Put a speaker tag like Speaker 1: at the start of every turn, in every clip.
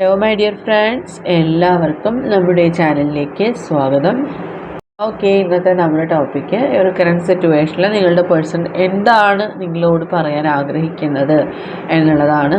Speaker 1: Hello my dear friends എല്ലാവർക്കും നമ്മുടെ ചാനലിലേക്ക് സ്വാഗതം ഓക്കെ ഇന്നത്തെ നമ്മുടെ ടോപ്പിക്ക് ഒരു കറണ്ട് സിറ്റുവേഷനിൽ നിങ്ങളുടെ പേഴ്സൺ എന്താണ് നിങ്ങളോട് പറയാൻ ആഗ്രഹിക്കുന്നത് എന്നുള്ളതാണ്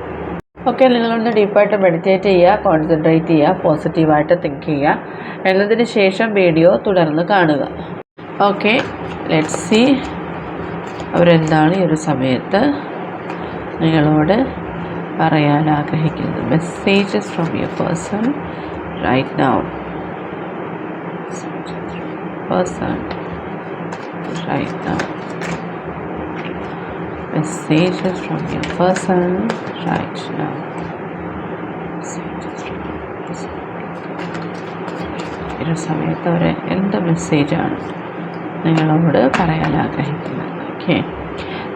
Speaker 1: ഓക്കെ നിങ്ങളൊന്ന് ഡീപ്പായിട്ട് മെഡിറ്റേറ്റ് ചെയ്യുക കോൺസെൻട്രേറ്റ് ചെയ്യുക പോസിറ്റീവായിട്ട് തിങ്ക് ചെയ്യുക എന്നതിന് ശേഷം വീഡിയോ തുടർന്ന് കാണുക ഓക്കെ ലെറ്റ് സി അവരെന്താണ് ഈ ഒരു സമയത്ത് നിങ്ങളോട് പറയാൻ ആഗ്രഹിക്കുന്നത് messages from you person right now person right now messages from your person right now. ഒരു സമയത്ത് അവർ എന്ത് മെസ്സേജാണ് നിങ്ങളോട് പറയാൻ ആഗ്രഹിക്കുന്നത് ഓക്കെ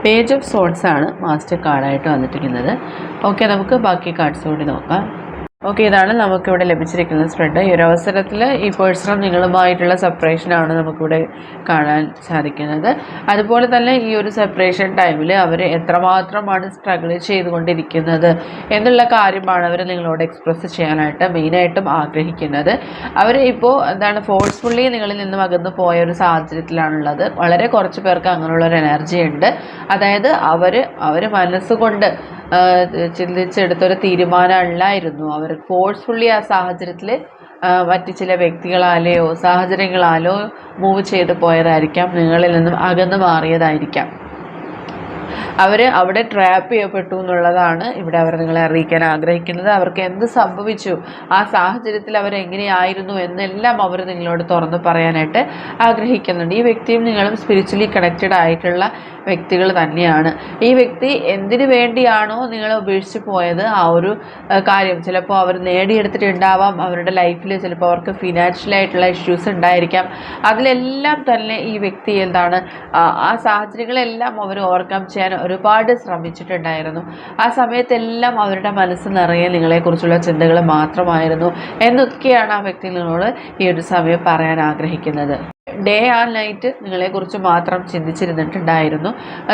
Speaker 1: പേജ് ഓഫ് സോട്ട്സ് ആണ് മാസ്റ്റർ കാർഡായിട്ട് വന്നിട്ടിരിക്കുന്നത് ഓക്കെ നമുക്ക് ബാക്കി കാർഡ്സ് കൂടി നോക്കാം ഓക്കെ ഇതാണ് നമുക്കിവിടെ ലഭിച്ചിരിക്കുന്ന സ്പ്രെഡ് ഈ ഒരു അവസരത്തിൽ ഈ പേഴ്സണും നിങ്ങളുമായിട്ടുള്ള സെപ്പറേഷനാണ് നമുക്കിവിടെ കാണാൻ സാധിക്കുന്നത് അതുപോലെ തന്നെ ഈ ഒരു സെപ്പറേഷൻ ടൈമിൽ അവർ എത്രമാത്രമാണ് സ്ട്രഗിൾ ചെയ്തുകൊണ്ടിരിക്കുന്നത് എന്നുള്ള കാര്യമാണ് അവർ നിങ്ങളോട് എക്സ്പ്രസ് ചെയ്യാനായിട്ട് മെയിനായിട്ടും ആഗ്രഹിക്കുന്നത് അവർ ഇപ്പോൾ എന്താണ് ഫോഴ്സ്ഫുള്ളി നിങ്ങളിൽ നിന്നും അകന്നു പോയ ഒരു സാഹചര്യത്തിലാണുള്ളത് വളരെ കുറച്ച് പേർക്ക് അങ്ങനെയുള്ള ഒരു എനർജി ഉണ്ട് അതായത് അവർ അവർ മനസ്സുകൊണ്ട് ചിന്തിച്ചെടുത്തൊരു തീരുമാനമല്ലായിരുന്നു അവർ ഫോഴ്സ്ഫുള്ളി ആ സാഹചര്യത്തിൽ മറ്റ് ചില വ്യക്തികളാലെയോ സാഹചര്യങ്ങളാലോ മൂവ് ചെയ്ത് പോയതായിരിക്കാം നിങ്ങളിൽ നിന്നും അകന്നു മാറിയതായിരിക്കാം അവർ അവിടെ ട്രാപ്പ് ചെയ്യപ്പെട്ടു എന്നുള്ളതാണ് ഇവിടെ അവർ നിങ്ങളെ അറിയിക്കാൻ ആഗ്രഹിക്കുന്നത് അവർക്ക് എന്ത് സംഭവിച്ചു ആ സാഹചര്യത്തിൽ അവരെങ്ങനെയായിരുന്നു എന്നെല്ലാം അവർ നിങ്ങളോട് തുറന്നു പറയാനായിട്ട് ആഗ്രഹിക്കുന്നുണ്ട് ഈ വ്യക്തിയും നിങ്ങളും സ്പിരിച്വലി കണക്റ്റഡ് ആയിട്ടുള്ള വ്യക്തികൾ തന്നെയാണ് ഈ വ്യക്തി എന്തിനു വേണ്ടിയാണോ നിങ്ങളെ ഉപേക്ഷിച്ച് പോയത് ആ ഒരു കാര്യം ചിലപ്പോൾ അവർ നേടിയെടുത്തിട്ടുണ്ടാവാം അവരുടെ ലൈഫിൽ ചിലപ്പോൾ അവർക്ക് ഫിനാൻഷ്യലായിട്ടുള്ള ഇഷ്യൂസ് ഉണ്ടായിരിക്കാം അതിലെല്ലാം തന്നെ ഈ വ്യക്തി എന്താണ് ആ സാഹചര്യങ്ങളെല്ലാം അവർ ഓവർകം ചെയ്യാൻ ഒരുപാട് ശ്രമിച്ചിട്ടുണ്ടായിരുന്നു ആ സമയത്തെല്ലാം അവരുടെ മനസ്സ് നിറയെ നിങ്ങളെക്കുറിച്ചുള്ള ചിന്തകൾ മാത്രമായിരുന്നു എന്നൊക്കെയാണ് ആ വ്യക്തി നിങ്ങളോട് ഈ ഒരു സമയം പറയാൻ ആഗ്രഹിക്കുന്നത് ഡേ ആ നൈറ്റ് നിങ്ങളെക്കുറിച്ച് മാത്രം ചിന്തിച്ചിരുന്നിട്ടുണ്ടായിരുന്നു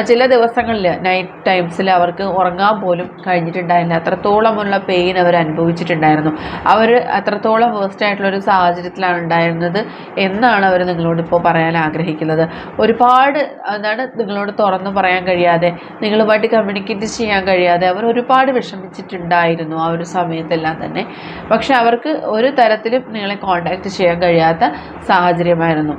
Speaker 1: ചില ദിവസങ്ങളിൽ നൈറ്റ് ടൈംസിൽ അവർക്ക് ഉറങ്ങാൻ പോലും കഴിഞ്ഞിട്ടുണ്ടായില്ല അത്രത്തോളമുള്ള പെയിൻ അവർ അനുഭവിച്ചിട്ടുണ്ടായിരുന്നു അവർ അത്രത്തോളം വേസ്റ്റ് ആയിട്ടുള്ള ഒരു സാഹചര്യത്തിലാണ് ഉണ്ടായിരുന്നത് എന്നാണ് അവർ നിങ്ങളോട് ഇപ്പോൾ പറയാൻ ആഗ്രഹിക്കുന്നത് ഒരുപാട് എന്താണ് നിങ്ങളോട് തുറന്നു പറയാൻ കഴിയാതെ നിങ്ങളുമായിട്ട് കമ്മ്യൂണിക്കേറ്റ് ചെയ്യാൻ കഴിയാതെ അവർ ഒരുപാട് വിഷമിച്ചിട്ടുണ്ടായിരുന്നു ആ ഒരു സമയത്തെല്ലാം തന്നെ പക്ഷേ അവർക്ക് ഒരു തരത്തിലും നിങ്ങളെ കോൺടാക്റ്റ് ചെയ്യാൻ കഴിയാത്ത സാഹചര്യമായിരുന്നു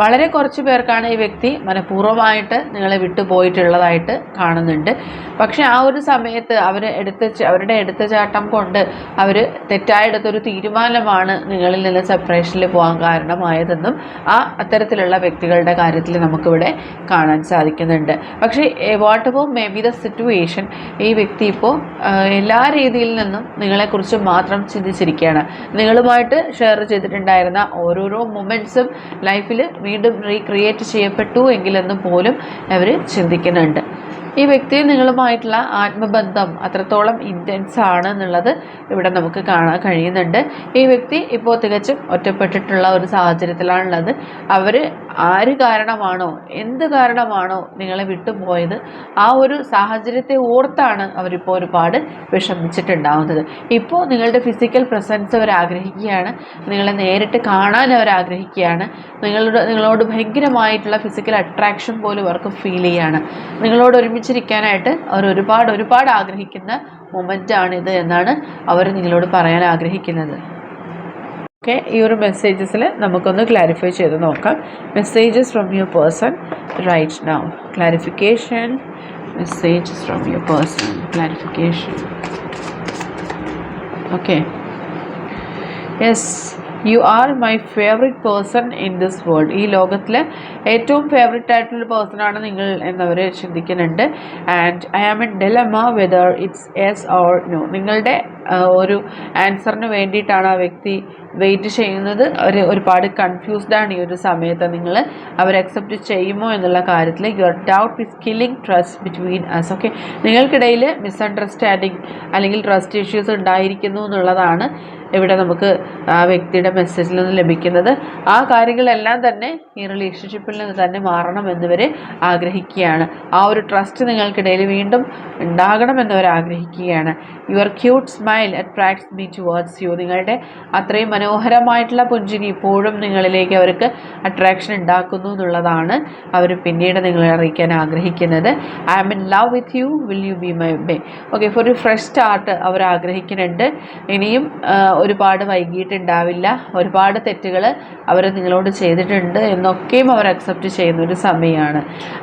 Speaker 1: വളരെ കുറച്ച് പേർക്കാണ് ഈ വ്യക്തി മനഃപൂർവ്വമായിട്ട് നിങ്ങളെ വിട്ടുപോയിട്ടുള്ളതായിട്ട് കാണുന്നുണ്ട് പക്ഷേ ആ ഒരു സമയത്ത് അവർ എടുത്ത അവരുടെ എടുത്ത ചാട്ടം കൊണ്ട് അവർ തെറ്റായെടുത്തൊരു തീരുമാനമാണ് നിങ്ങളിൽ നിന്ന് സെപ്പറേഷനിൽ പോകാൻ കാരണമായതെന്നും ആ അത്തരത്തിലുള്ള വ്യക്തികളുടെ കാര്യത്തിൽ നമുക്കിവിടെ കാണാൻ സാധിക്കുന്നുണ്ട് പക്ഷേ വാട്ട് എബോ മേ ബി ദ സിറ്റുവേഷൻ ഈ വ്യക്തി ഇപ്പോൾ എല്ലാ രീതിയിൽ നിന്നും നിങ്ങളെക്കുറിച്ച് മാത്രം ചിന്തിച്ചിരിക്കുകയാണ് നിങ്ങളുമായിട്ട് ഷെയർ ചെയ്തിട്ടുണ്ടായിരുന്ന ഓരോരോ മൊമെൻറ്റ്സും ലൈഫിൽ വീണ്ടും റീക്രിയേറ്റ് ചെയ്യപ്പെട്ടു എങ്കിലെന്നും പോലും അവർ ചിന്തിക്കുന്നുണ്ട് ഈ വ്യക്തിയിൽ നിങ്ങളുമായിട്ടുള്ള ആത്മബന്ധം അത്രത്തോളം ഇൻറ്റൻസ് ആണ് എന്നുള്ളത് ഇവിടെ നമുക്ക് കാണാൻ കഴിയുന്നുണ്ട് ഈ വ്യക്തി ഇപ്പോൾ തികച്ചും ഒറ്റപ്പെട്ടിട്ടുള്ള ഒരു സാഹചര്യത്തിലാണുള്ളത് അവർ ആര് കാരണമാണോ എന്ത് കാരണമാണോ നിങ്ങളെ വിട്ടുപോയത് ആ ഒരു സാഹചര്യത്തെ ഓർത്താണ് അവരിപ്പോൾ ഒരുപാട് വിഷമിച്ചിട്ടുണ്ടാവുന്നത് ഇപ്പോൾ നിങ്ങളുടെ ഫിസിക്കൽ പ്രസൻസ് അവർ ആഗ്രഹിക്കുകയാണ് നിങ്ങളെ നേരിട്ട് കാണാൻ അവർ ആഗ്രഹിക്കുകയാണ് നിങ്ങളുടെ നിങ്ങളോട് ഭയങ്കരമായിട്ടുള്ള ഫിസിക്കൽ അട്രാക്ഷൻ പോലും അവർക്ക് ഫീൽ ചെയ്യുകയാണ് നിങ്ങളോട് ഒരുമിച്ച് ഒരുമിച്ചിരിക്കാനായിട്ട് അവർ ഒരുപാട് ഒരുപാട് ആഗ്രഹിക്കുന്ന മൊമെൻ്റ് ആണിത് എന്നാണ് അവർ നിങ്ങളോട് പറയാൻ ആഗ്രഹിക്കുന്നത് ഓക്കെ ഈ ഒരു മെസ്സേജസിൽ നമുക്കൊന്ന് ക്ലാരിഫൈ ചെയ്ത് നോക്കാം messages from your person right now clarification messages from your person clarification okay yes you are my favourite person in this world ഈ ലോകത്തിലെ ഏറ്റവും ഫേവറേറ്റ് ആയിട്ടുള്ള പേഴ്സണാണ് നിങ്ങൾ എന്നവർ ചിന്തിക്കുന്നുണ്ട് and I am in dilemma whether it's yes or no നിങ്ങളുടെ ഒരു ആൻസറിന് വേണ്ടിയിട്ടാണ് ആ വ്യക്തി വെയിറ്റ് ചെയ്യുന്നത് അവർ ഒരുപാട് കൺഫ്യൂസ്ഡാണ് ഈ ഒരു സമയത്ത് നിങ്ങൾ അവർ അക്സെപ്റ്റ് ചെയ്യുമോ എന്നുള്ള കാര്യത്തിൽ your doubt is killing trust between us okay നിങ്ങൾക്കിടയിൽ മിസ്അണ്ടർസ്റ്റാൻഡിങ് അല്ലെങ്കിൽ ട്രസ്റ്റ് ഇഷ്യൂസ് ഉണ്ടായിരിക്കുന്നു എന്നുള്ളതാണ് ഇവിടെ നമുക്ക് ആ വ്യക്തിയുടെ മെസ്സേജിൽ നിന്ന് ലഭിക്കുന്നത് ആ കാര്യങ്ങളെല്ലാം തന്നെ ഈ റിലേഷൻഷിപ്പിൽ നിന്ന് തന്നെ മാറണം എന്നിവർ ആഗ്രഹിക്കുകയാണ് ആ ഒരു ട്രസ്റ്റ് നിങ്ങൾക്കിടയിൽ വീണ്ടും ഉണ്ടാകണമെന്നവർ ആഗ്രഹിക്കുകയാണ് your cute smile attracts me towards you നിങ്ങളുടെ അത്രയും മനോഹരമായിട്ടുള്ള പുഞ്ചിരി ഇപ്പോഴും നിങ്ങളിലേക്ക് അവർക്ക് അട്രാക്ഷൻ ഉണ്ടാക്കുന്നു എന്നുള്ളതാണ് അവർ പിന്നീട് നിങ്ങളെ അറിയിക്കാൻ ആഗ്രഹിക്കുന്നത് I am in love with you will you be my bae okay for ഒരു ഫ്രഷ് സ്റ്റാർട്ട് അവർ ആഗ്രഹിക്കുന്നുണ്ട് ഇനിയും ഒരുപാട് വൈകിയിട്ടുണ്ടാവില്ല ഒരുപാട് തെറ്റുകൾ അവർ നിങ്ങളോട് ചെയ്തിട്ടുണ്ട് എന്നൊക്കെയും അവർ അക്സെപ്റ്റ് ചെയ്യുന്ന ഒരു സമയമാണ്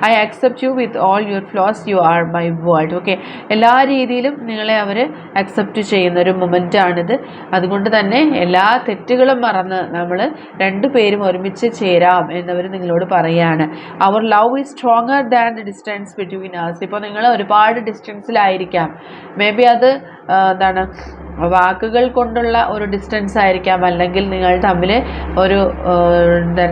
Speaker 1: I accept you with all your flaws you are my world okay എല്ലാ രീതിയിലും നിങ്ങളെ അവർ അക്സെപ്റ്റ് ചെയ്യുന്ന ഒരു മൊമെൻ്റാണിത് അതുകൊണ്ട് തന്നെ എല്ലാ തെറ്റുകളും മറന്ന് നമ്മൾ രണ്ടു പേരും ഒരുമിച്ച് ചേരാം എന്നവർ നിങ്ങളോട് പറയുകയാണ് അവർ love is stronger than the distance between us ഇപ്പോൾ നിങ്ങൾ ഒരുപാട് ഡിസ്റ്റൻസിലായിരിക്കാം മേ ബി അത് എന്താണ് വാക്കുകൾ കൊണ്ടുള്ള ഒരു ഡിസ്റ്റൻസ് ആയിരിക്കാം അല്ലെങ്കിൽ നിങ്ങൾ തമ്മിൽ ഒരു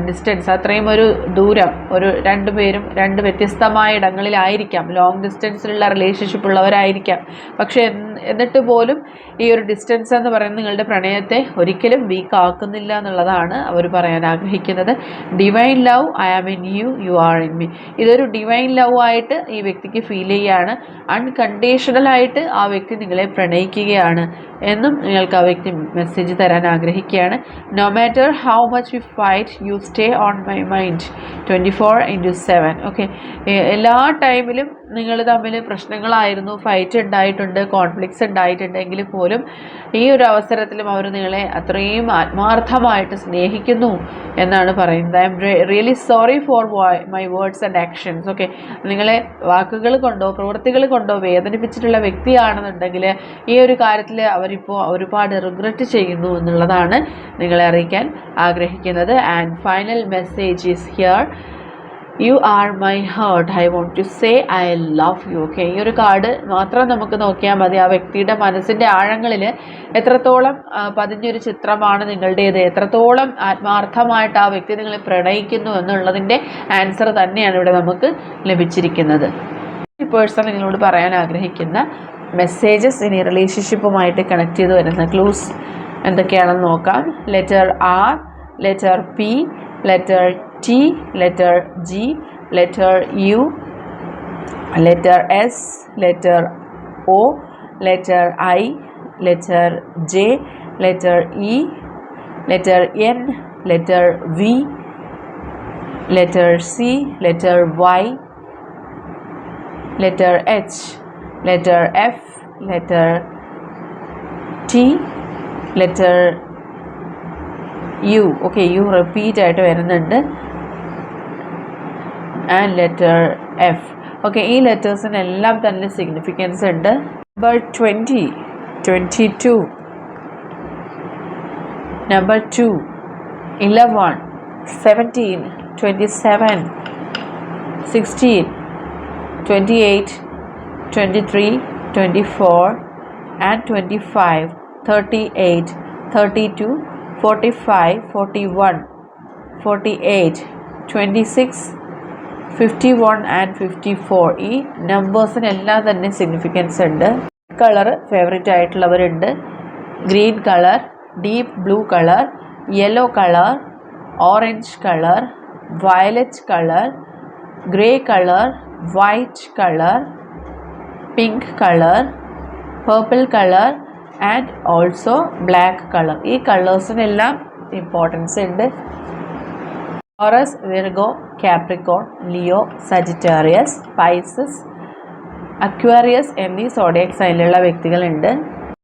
Speaker 1: ഡിസ്റ്റൻസ് അത്രയും ഒരു ദൂരം ഒരു രണ്ട് പേരും രണ്ട് വ്യത്യസ്തമായ ഇടങ്ങളിലായിരിക്കാം ലോങ് ഡിസ്റ്റൻസിലുള്ള റിലേഷൻഷിപ്പ് ഉള്ളവരായിരിക്കാം പക്ഷേ എന്നിട്ട് പോലും ഈ ഒരു ഡിസ്റ്റൻസ് എന്ന് പറയുന്നത് നിങ്ങളുടെ പ്രണയത്തെ ഒരിക്കലും വീക്ക് ആക്കുന്നില്ല എന്നുള്ളതാണ് അവർ പറയാൻ ആഗ്രഹിക്കുന്നത് divine love I am in you you are in me ഇതൊരു ഡിവൈൻ ലവ് ആയിട്ട് ഈ വ്യക്തിക്ക് ഫീൽ ചെയ്യുകയാണ് അൺകണ്ടീഷണലായിട്ട് ആ വ്യക്തി നിങ്ങളെ പ്രണയിക്കുകയാണ് എന്നും നിങ്ങൾക്ക് ആ വ്യക്തി മെസ്സേജ് തരാൻ ആഗ്രഹിക്കുകയാണ് no matter how much we fight you stay on my mind twenty four into seven okay എല്ലാ ടൈമിലും നിങ്ങൾ തമ്മിൽ പ്രശ്നങ്ങളായിരുന്നു ഫൈറ്റ് ഉണ്ടായിട്ടുണ്ട് കോൺഫ്ലിക്ട്സ് ഉണ്ടായിട്ടുണ്ടെങ്കിൽ പോലും ഈ ഒരു അവസരത്തിലും അവർ നിങ്ങളെ അത്രയും ആത്മാർത്ഥമായിട്ട് സ്നേഹിക്കുന്നു എന്നാണ് പറയുന്നത് I'm really sorry for my words and actions okay നിങ്ങളെ വാക്കുകൾ കൊണ്ടോ പ്രവൃത്തികൾ കൊണ്ടോ വേദനിപ്പിച്ചിട്ടുള്ള വ്യക്തിയാണെന്നുണ്ടെങ്കിൽ ഈ ഒരു കാര്യത്തിൽ അവരിപ്പോൾ ഒരുപാട് റിഗ്രറ്റ് ചെയ്യുന്നു എന്നുള്ളതാണ് നിങ്ങളെ അറിയിക്കാൻ ആഗ്രഹിക്കുന്നത് and final message is here you are my heart I want to say I love you okay ഈ ഒരു കാർഡ് മാത്രം നമുക്ക് നോക്കിയാൽ മതി ആ വ്യക്തിയുടെ മനസ്സിൻ്റെ ആഴങ്ങളിൽ എത്രത്തോളം പതിഞ്ഞൊരു ചിത്രമാണ് നിങ്ങളുടേത് എത്രത്തോളം ആത്മാർത്ഥമായിട്ട് ആ വ്യക്തി നിങ്ങളെ പ്രണയിക്കുന്നു എന്നുള്ളതിൻ്റെ ആൻസർ തന്നെയാണ് ഇവിടെ നമുക്ക് ലഭിച്ചിരിക്കുന്നത് പേഴ്സൺ നിങ്ങളോട് പറയാൻ ആഗ്രഹിക്കുന്ന മെസ്സേജസ് ഇനി റിലേഷൻഷിപ്പുമായിട്ട് കണക്ട് ചെയ്ത് വരുന്ന ക്ലൂസ് എന്തൊക്കെയാണെന്ന് നോക്കാം letter R letter P letter T letter G letter U letter S letter O letter I letter J letter E letter N letter V letter C letter Y letter H letter F, letter T, letter U. Okay, U repeat ആയിട്ട് വരുന്നുണ്ട് and letter F okay ഈ ലെറ്റേഴ്സിനെല്ലാം തന്നെ significance ഉണ്ട് number twenty twenty two number two eleven seventeen twenty seven sixteen twenty eight 23, 24, and 25, 38, 32, 45, 41, 48, 26, 51 and 54 ഈ നമ്പേഴ്സിനെല്ലാം തന്നെ significance ഉണ്ട് colour favourite ആയിട്ടുള്ളവരുണ്ട് green colour deep blue colour yellow colour orange colour violet colour grey colour white colour pink colour purple colour and also black colour ഈ കളേഴ്സിനെല്ലാം importance ഉണ്ട് Taurus Virgo Capricorn Leo Sagittarius Pisces Aquarius എന്നീ zodiac സൈനിലുള്ള വ്യക്തികളുണ്ട്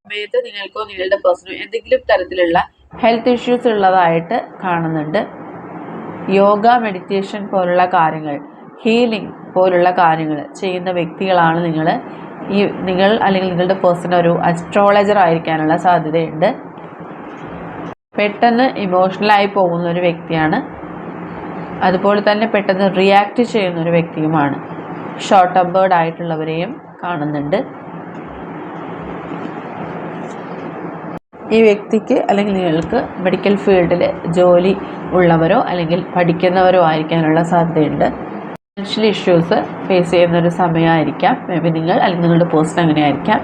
Speaker 1: സമയത്ത് നിങ്ങൾക്കോ നിങ്ങളുടെ പേഴ്സണോ എന്തെങ്കിലും തരത്തിലുള്ള health issues ഉള്ളതായിട്ട് കാണുന്നുണ്ട് യോഗ മെഡിറ്റേഷൻ പോലുള്ള കാര്യങ്ങൾ ഹീലിംഗ് പോലുള്ള കാര്യങ്ങൾ ചെയ്യുന്ന വ്യക്തികളാണ് നിങ്ങൾ ഈ നിങ്ങൾ അല്ലെങ്കിൽ നിങ്ങളുടെ പേഴ്സൺ ഒരു അസ്ട്രോളജർ ആയിരിക്കാനുള്ള സാധ്യതയുണ്ട് പെട്ടെന്ന് ഇമോഷണലായി പോകുന്ന ഒരു വ്യക്തിയാണ് അതുപോലെ തന്നെ പെട്ടെന്ന് റിയാക്റ്റ് ചെയ്യുന്ന ഒരു വ്യക്തിയുമാണ് ഷോർട്ട് ടെമ്പേർഡ് ആയിട്ടുള്ളവരെയും കാണുന്നുണ്ട് ഈ വ്യക്തിക്ക് അല്ലെങ്കിൽ നിങ്ങൾക്ക് മെഡിക്കൽ ഫീൽഡിൽ ജോലി ഉള്ളവരോ അല്ലെങ്കിൽ പഠിക്കുന്നവരോ ആയിരിക്കാനുള്ള സാധ്യതയുണ്ട് ഫിനാൻഷ്യൽ ഇഷ്യൂസ് ഫേസ് ചെയ്യുന്ന ഒരു സമയമായിരിക്കാം മേ ബി നിങ്ങൾ അല്ലെങ്കിൽ നിങ്ങളുടെ പേഴ്സൺ അങ്ങനെയായിരിക്കാം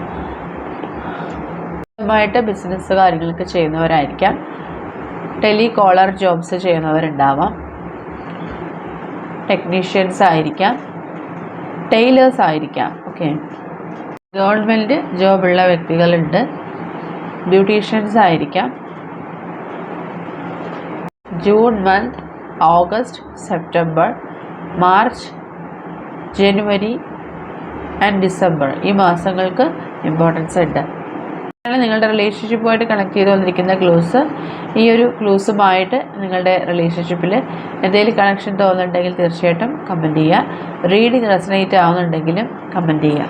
Speaker 1: സ്വന്തമായിട്ട് ബിസിനസ് കാര്യങ്ങളൊക്കെ ചെയ്യുന്നവരായിരിക്കാം ടെലികോളർ ജോബ്സ് ചെയ്യുന്നവരുണ്ടാവാം ടെക്നീഷ്യൻസ് ആയിരിക്കാം ടൈലേഴ്സ് ആയിരിക്കാം ഓക്കെ ഗവൺമെൻറ് ജോബുള്ള വ്യക്തികളുണ്ട് ബ്യൂട്ടീഷ്യൻസ് ആയിരിക്കാം June month August September March January and December ഈ മാസങ്ങൾക്ക് ഇമ്പോർട്ടൻസ് ഉണ്ട് ആണ് നിങ്ങളുടെ റിലേഷൻഷിപ്പുമായിട്ട് കണക്ട് ചെയ്ത് വന്നിരിക്കുന്ന ക്ലൂസ് ഈ ഒരു ക്ലൂസുമായിട്ട് നിങ്ങളുടെ റിലേഷൻഷിപ്പിൽ എന്തെങ്കിലും കണക്ഷൻ തോന്നുന്നുണ്ടെങ്കിൽ തീർച്ചയായിട്ടും കമൻറ്റ് ചെയ്യുക റീഡിങ് റെസനേറ്റ് ആവുന്നുണ്ടെങ്കിലും കമൻറ്റ് ചെയ്യുക